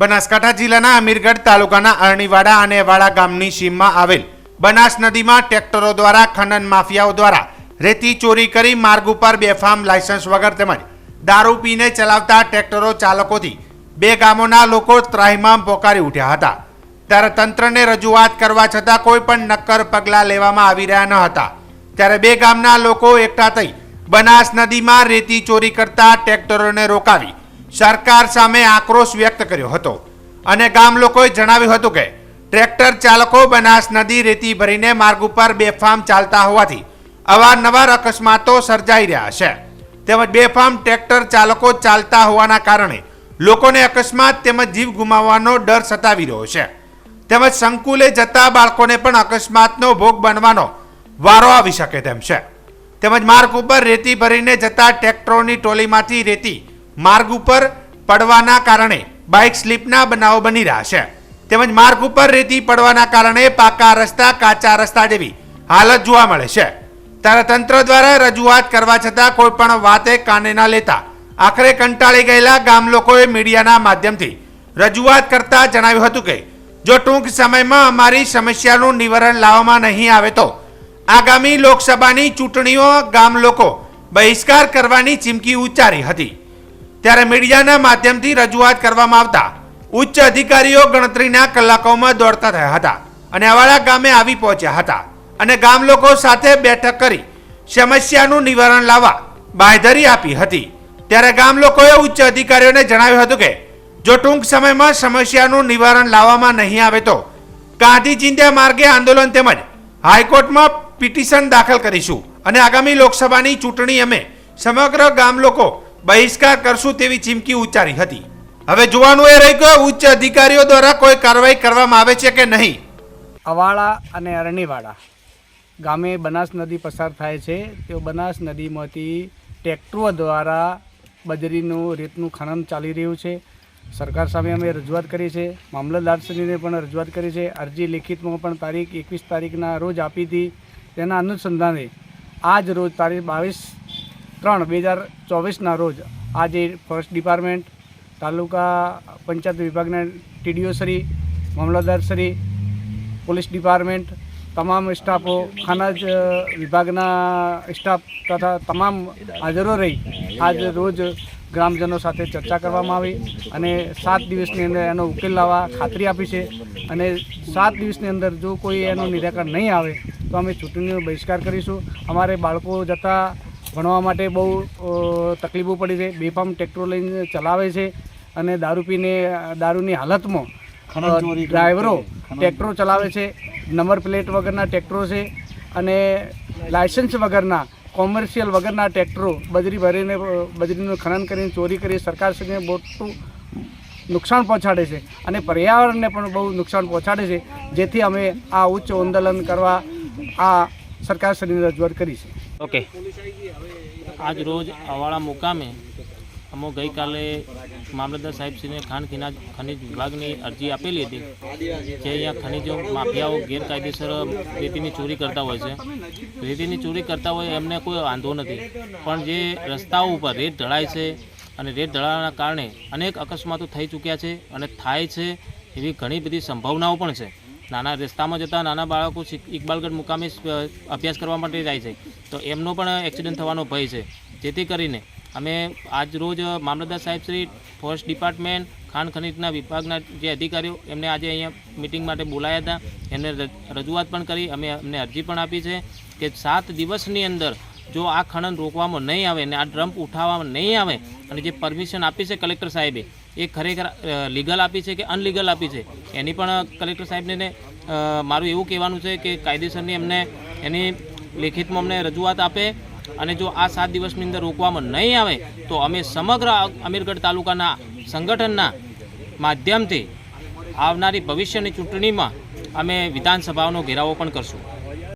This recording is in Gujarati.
બનાસકાંઠા જિલ્લાના અમીરગઢ તાલુકાના અરણીવાડા અને વાડા ગામની સીમમાં આવેલ બનાસ નદીમાં ટ્રેક્ટરો દ્વારા ખનન માફિયાઓ દ્વારા રેતી ચોરી કરી માર્ગ ઉપર બેફામ લાયસન્સ વગર તેમજ દારૂ પીને ચલાવતા ટ્રેક્ટરો ચાલકોથી બે ગામોના લોકો ત્રાહિમામ પોકારી ઉઠ્યા હતા. ત્યારે તંત્રને રજૂઆત કરવા છતાં કોઈ પણ નક્કર પગલાં લેવામાં આવી રહ્યા ન હતા. ત્યારે બે ગામના લોકો એકઠા થઈ બનાસ નદીમાં રેતી ચોરી કરતા ટ્રેક્ટરોને રોકાવી સરકાર સામે આક્રોશ વ્યક્ત કર્યો હતો. અને ગામ લોકોએ જણાવ્યું હતું કે, ટ્રેક્ટર ચાલકો બનાસ નદી રેતી ભરીને માર્ગ ઉપર બેફામ ચાલતા હોવાથી અવારનવાર અકસ્માતો સર્જાઈ રહ્યા છે. તેમજ બેફામ ટ્રેક્ટર ચાલકો ચાલતા હોવાના કારણે લોકોને અકસ્માત તેમજ જીવ ગુમાવવાનો ડર સતાવી રહ્યો છે. તેમજ સંકુલે જતા બાળકોને પણ અકસ્માતનો ભોગ બનવાનો વારો આવી શકે તેમ છે. તેમજ માર્ગ ઉપર રેતી ભરીને જતા ટ્રેક્ટરોની ટોલીમાંથી રેતી માર્ગ ઉપર પડવાના કારણે બાઇક સ્લીપના બનાવો બની રહ્યા છે. તેમજ માર્ગ ઉપર રેતી પડવાના કારણે પાકા રસ્તા, કાચા રસ્તા જેવી હાલત જોવા મળે છે. ત્યારે તંત્ર દ્વારા રજૂઆત કરવા છતાં કોઈ પણ વાતે કાને ના લેતા આખરે કંટાળી ગયેલા ગામ લોકોએ મીડિયાના માધ્યમથી રજૂઆત કરતા જણાવ્યું હતું કે, જો ટૂંક સમયમાં અમારી સમસ્યાનું નિવારણ લાવવામાં નહીં આવે તો આગામી લોકસભાની ચૂંટણીઓ ગામ લોકો બહિષ્કાર કરવાની ચીમકી ઉચ્ચારી હતી. ત્યારે મીડિયાના માધ્યમથી રજૂઆત કરવામાં આવતા ઉચ્ચ અધિકારીઓ ગણતરીના કલાકોમાં દોડતા થયા હતા અને અવાડા ગામે આવી પહોંચ્યા હતા અને ગામ લોકો સાથે બેઠક કરી સમસ્યાનું નિવારણ લાવવા બાંયધરી આપી હતી. ત્યારે ગામ લોકોએ ઉચ્ચ અધિકારીઓને જણાવ્યું હતું કે, જો ટૂંક સમયમાં સમસ્યાનું નિવારણ લાવવામાં નહીં આવે તો ગાંધી ચિંધ્યા માર્ગે આંદોલન તેમજ હાઈકોર્ટમાં પિટિશન દાખલ કરીશું અને આગામી લોકસભાની ચૂંટણી અમે સમગ્ર ગામ લોકો બહિષ્કાર કરશું તેવી ચીમકી ઉચ્ચારી હતી. હવે જોવાનું એ રહી ગયો ઉચ્ચ અધિકારીઓ દ્વારા કોઈ કાર્યવાહી કરવામાં આવે છે કે નહીં? અવાળા અને અરણીવાડા ગામે બનાસ નદી પસાર થાય છે. તેઓ બનાસ નદીમાંથી ટ્રેક્ટરો દ્વારા બજરીનું, રેતનું ખનન ચાલી રહ્યું છે. સરકાર સામે અમે રજૂઆત કરી છે. મામલતદારશ્રીને પણ રજૂઆત કરી છે. અરજી લેખિતમાં પણ તારીખ એકવીસ તારીખના રોજ આપી હતી. તેના અનુસંધાને આજ રોજ તારીખ બાવીસ ત્રણ, બે હજાર ચોવીસના રોજ આજે ફોરેસ્ટ ડિપાર્ટમેન્ટ, તાલુકા પંચાયત વિભાગના ટીડીઓ શ્રી મામલતદારશ્રી પોલીસ ડિપાર્ટમેન્ટ, તમામ સ્ટાફો ખાના જ વિભાગના સ્ટાફ તથા તમામ હાજરો રહી આજ રોજ ગ્રામજનો સાથે ચર્ચા કરવામાં આવી અને સાત દિવસની અંદર એનો ઉકેલ લાવવા ખાતરી આપી છે અને સાત દિવસની અંદર જો કોઈ એનું નિરાકરણ નહીં આવે તો અમે ચૂંટણીનો બહિષ્કાર કરીશું. અમારે બાળકો જતા ભણવા માટે બહુ તકલીફો પડી છે. બેફામ ટ્રેક્ટરો લઈને ચલાવે છે અને દારૂ પીને દારૂની હાલતમાં ડ્રાઈવરો ટ્રેક્ટરો ચલાવે છે. નંબર પ્લેટ વગરના ટ્રેક્ટરો છે અને લાયસન્સ વગરના કોમર્શિયલ વગરના ટ્રેક્ટરો બજરી ભરીને બજરીનું ખનન કરીને ચોરી કરી સરકારશ્રીને મોટું નુકસાન પહોંચાડે છે અને પર્યાવરણને પણ બહુ નુકસાન પહોંચાડે છે. જેથી અમે આ ઉચ્ચ આંદોલન કરવા આ સરકારશ્રીને રજૂઆત કરી છે. ઓકે. આજ રોજ અવાળા મુકામે અમો ગઈકાલે મામલતદાર સાહેબશ્રીને ખાણ ખીના ખનિજ વિભાગની અરજી આપેલી હતી, જે અહીંયા ખનિજો માફિયાઓ ગેરકાયદેસર રેતીની ચોરી કરતા હોય છે. રેતીની ચોરી કરતા હોય એમને કોઈ વાંધો નથી. પણ જે રસ્તાઓ ઉપર રેત ઢળાય છે અને રેત ઢળાવાના કારણે અનેક અકસ્માતો થઈ ચૂક્યા છે અને થાય છે એવી ઘણી બધી સંભાવનાઓ પણ છે. નાના રસ્તામાં જતા નાના બાળકો ઇકબાલગઢ મુકામે અભ્યાસ કરવા માટે જાય છે. તો એમનો પણ એક્સિડન્ટ થવાનો ભય છે. જેથી કરીને અમે આજ રોજ મામલતદાર સાહેબ શ્રી ફોરેસ્ટ ડિપાર્ટમેન્ટ ખાણ ખનિજના વિભાગના જે અધિકારીઓ એમને આજે અહીંયા મિટિંગ માટે બોલાયા હતા. એમને રજૂઆત પણ કરી, અમે અમને અરજી પણ આપી છે કે સાત દિવસની અંદર જો આ ખનન રોકવામાં નહીં આવે ને આ ડ્રમ્પ ઉઠાવવામાં નહીં આવે અને જે પરમિશન આપી છે કલેક્ટર સાહેબે, એ ખરેખર લીગલ આપી છે કે અનલીગલ આપી છે? એની પણ કલેક્ટર સાહેબને મારું એવું કહેવાનું છે કે કાયદેસરની એમને, એની લેખિતમાં અમને રજૂઆત આપે અને જો આ સાત દિવસની અંદર રોકવામાં નહીં આવે, તો અમે સમગ્ર અમીરગઢ તાલુકાના સંગઠનના માધ્યમથી આવનારી ભવિષ્યની ચૂંટણીમાં અમે વિધાનસભાનો ઘેરાવો પણ કરશું.